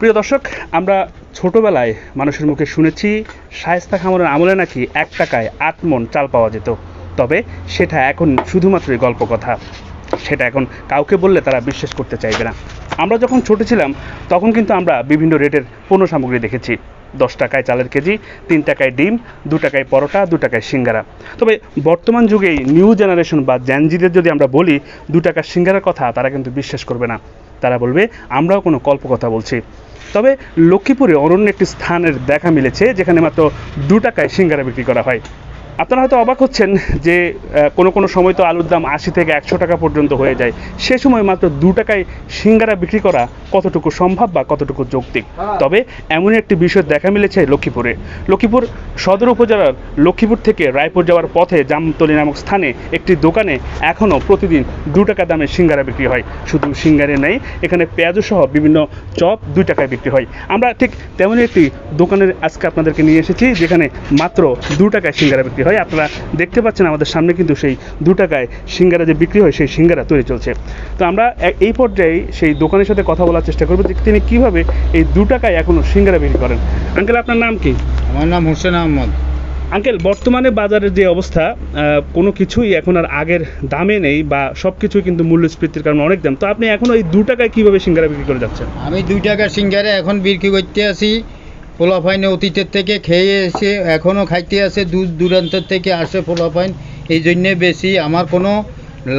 প্রিয় দর্শক, আমরা ছোটবেলায় মানুষের মুখে শুনেছি, শায়েস্তা খামারের আমলে নাকি এক টাকায় আট মন চাল পাওয়া যেত। তবে সেটা এখন শুধুমাত্রই গল্প কথা সেটা এখন কাউকে বললে তারা বিশ্বাস করতে চাইবে না। আমরা যখন ছোট ছিলাম, তখন কিন্তু আমরা বিভিন্ন রেটের পণ্য সামগ্রী দেখেছি। দশ টাকায় চালের কেজি, তিন টাকায় ডিম, দু টাকায় পরোটা, দু টাকায় সিঙ্গারা। তবে বর্তমান যুগে নিউ জেনারেশন বা জ্যানজিদের যদি আমরা বলি, দু টাকার সিঙ্গারার কথা তারা কিন্তু বিশ্বাস করবে না। তারা বলবে, আমরাও কোনো কল্প কথা বলছি। তবে লক্ষ্মীপুরে অরণ্য একটি স্থানের দেখা মিলেছে, যেখানে মাত্র দু টাকায় সিঙ্গারা বিক্রি করা হয়। আপনারা হয়তো অবাক হচ্ছেন যে কোনো কোনো সময় তো আলুর দাম আশি থেকে একশো টাকা পর্যন্ত হয়ে যায়। সে সময় মাত্র দু টাকায় সিঙ্গারা বিক্রি করা কতটুকু সম্ভব বা কতটুকু যৌক্তিক? তবে এমনই একটি বিষয় দেখা মিলেছে লক্ষ্মীপুরে। লক্ষ্মীপুর সদর উপজেলার লক্ষ্মীপুর থেকে রায়পুর যাওয়ার পথে জামতলি নামক স্থানে একটি দোকানে এখনও প্রতিদিন দু টাকা দামে সিঙ্গারা বিক্রি হয়। শুধু সিঙ্গারে নেই এখানে পেঁয়াজু সহ বিভিন্ন চপ দুই টাকায় বিক্রি হয়। আমরা ঠিক তেমনই একটি দোকানের আজকে আপনাদেরকে নিয়ে এসেছি যেখানে মাত্র দু টাকায় সিঙ্গারা বিক্রি হয়। আপনারা দেখতে পাচ্ছেন আমাদের সামনে কিন্তু সেই দু টাকায় সিঙ্গারা যে বিক্রি হয় সেই সিঙ্গারা তৈরি চলছে। তো আমরা এই পর্যায়ে সেই দোকানের সাথে কথা বলার চেষ্টা করব যে তিনি কীভাবে এই দু টাকায় এখনও সিঙ্গারা বিক্রি করেন। আঙ্কেল আপনার নাম কি? আমার নাম হোসেন আহমদ। আঙ্কেল বর্তমানে বাজারের যে অবস্থা কোনো কিছুই এখন আর আগের দামে নেই বা সব কিছুই কিন্তু মূল্যস্ফীতির কারণে অনেক দাম। তো আপনি এখনও ওই দু টাকায় কীভাবে সিঙ্গারা বিক্রি করে যাচ্ছেন? আমি দুই টাকা সিঙ্গারে এখন বিক্রি করতে আসি। পোলাফাইনে অতীতের থেকে খেয়ে এসে এখনও খাইতে আসে, দূর দূরান্তর থেকে আসে পোলাফাইন। এই জন্যে বেশি আমার কোনো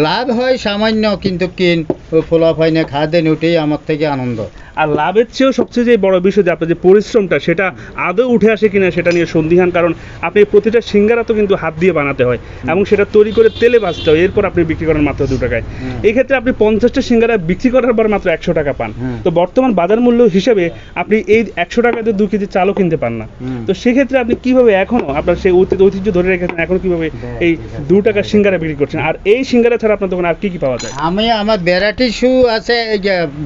লাভ হয় সামান্য, কিন্তু কিন ওই পোলাফাইনে খা দেন ওটাই আমার থেকে আনন্দ। আর লাভের চেয়েও সবচেয়ে যে বড় বিষয় যে আপনার যে পরিশ্রমটা সেটা আদৌ উঠে আসে কিনা সেটা নিয়ে সন্দিহান কারণ আপনি প্রতিটা সিঙ্গারা তো কিন্তু হাত দিয়ে বানাতে হয় এবং সেটা তৈরি করে তেলে ভাজতে হয় এরপর আপনি বিক্রি করেন মাত্র দু টাকায়। হুম। এই ক্ষেত্রে আপনি পঞ্চাশটা সিঙ্গারা বিক্রি করার পর মাত্র একশো টাকা পান। তো বর্তমান বাজার মূল্য হিসেবে আপনি এই একশো টাকাতে দু কেজি চালও কিনতে পান না। তো সেক্ষেত্রে আপনি কীভাবে এখনও আপনার সেই ঐতি- ঐতিহ্য ধরে রেখেছেন এখন কীভাবে এই দু টাকার সিঙ্গারা বিক্রি করছেন? আর এই সিঙ্গারা ছাড়া আপনার দোকানে আর কি কি পাওয়া যায়? আমি আমার ভ্যারাইটি শু আছে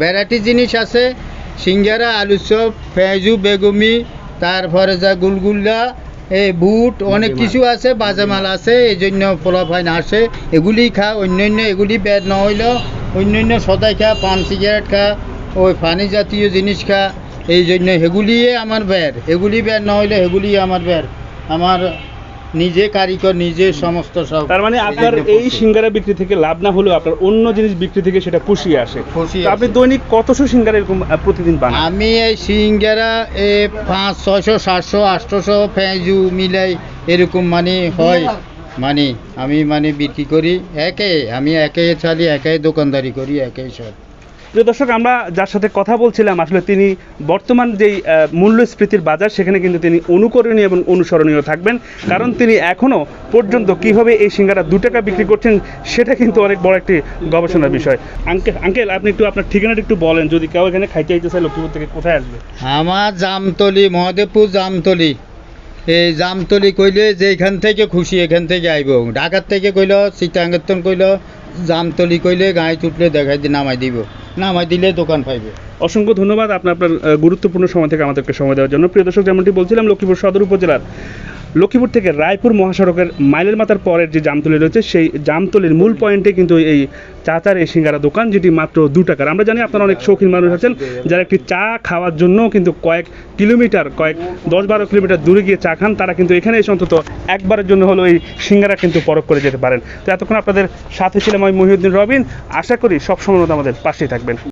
ভ্যারাইটি জিনিস আছে সিঙ্গারা আলু চপ পেঁয়াজু বেগুমি তারপরে যা গুলগুল্লা এই বুট অনেক কিছু আছে বাজামাল আছে এই জন্য পোলাফাইন আসে। এগুলি খা অন্যান্য এগুলি বেদ না হইলেও অন্যান্য সদাই খা পান সিগারেট খা ওই পানি জাতীয় জিনিস খা এই জন্য সেগুলিয়ে আমার বের। এগুলি বের না হইলে সেগুলি আমার বের। আমার নিজে কারিগর নিজে সমস্ত সব তার মানে আপনার এই সিঙ্গারা বিক্রি থেকে লাভ না হলেও আপনার অন্য জিনিস বিক্রি থেকে সেটা পুষিয়ে আসে। তো আপনি দৈনিক কতশো সিঙ্গারা এরকম প্রতিদিন বানান? আমি এই সিঙ্গারা এ পাঁচ ছয়শো সাতশো আটশোশো পেঁয়াজু মিলাই এরকম মানে হয়। মানে আমি মানে বিক্রি করি। একে আমি একে চালি একাই দোকানদারি করি একাই সব। প্রিয় দর্শক, আমরা যার সাথে কথা বলছিলাম, আসলে তিনি বর্তমান যেই মূল্যস্ফীতির বাজার, সেখানে কিন্তু তিনি অনুকরণীয় এবং অনুসরণীয় থাকবেন। কারণ তিনি এখনও পর্যন্ত কীভাবে এই সিঙ্গারা দু টাকা বিক্রি করছেন, সেটা কিন্তু অনেক বড় একটি গবেষণার বিষয়। আঙ্কেল আঙ্কেল, আপনি একটু আপনার ঠিকানাটা একটু বলেন, যদি কেউ এখানে খাইতে চাইতে চায়, লক্ষ্মীপুর থেকে কোথায় আসবে? আমার জামতলি, মহাদেবপুর জামতলি। এই জামতলি কইলে যে এখান থেকে খুশি, এখান থেকে আইব। ঢাকার থেকে কইল, চিটাঙ্গতন কইল, জামতলি কইলে, গায়ে চুটলে দেখাই দিয়ে নামাই দিব। নামাই দিলে দোকান পাইবে। অসংখ্য ধন্যবাদ আপনার আপনার গুরুত্বপূর্ণ সময় থেকে আমাদেরকে সময় দেওয়ার জন্য। প্রিয় দর্শক, যেমনটি বলছিলাম, লক্ষ্মীপুর সদর উপজেলার লক্ষ্মীপুর থেকে রায়পুর মহাসড়কের মাইলের মাথার পরের যে জামতলি রয়েছে, সেই জামতলির মূল পয়েন্টে কিন্তু এই চাচার এই সিঙ্গারা দোকান, যেটি মাত্র দু টাকার। আমরা জানি আপনারা অনেক শৌখিন মানুষ আছেন, যারা একটি চা খাওয়ার জন্য কিন্তু কয়েক কিলোমিটার, কয়েক দশ বারো কিলোমিটার দূরে গিয়ে চা খান, তারা কিন্তু এখানে এসে অন্তত একবারের জন্য হলো এই সিঙ্গারা কিন্তু পরখ করে যেতে পারেন। তো এতক্ষণ আপনাদের সাথে ছিলাম আমি মহিউদ্দিন রবিন। আশা করি সব সময় আমাদের পাশেই থাকবেন।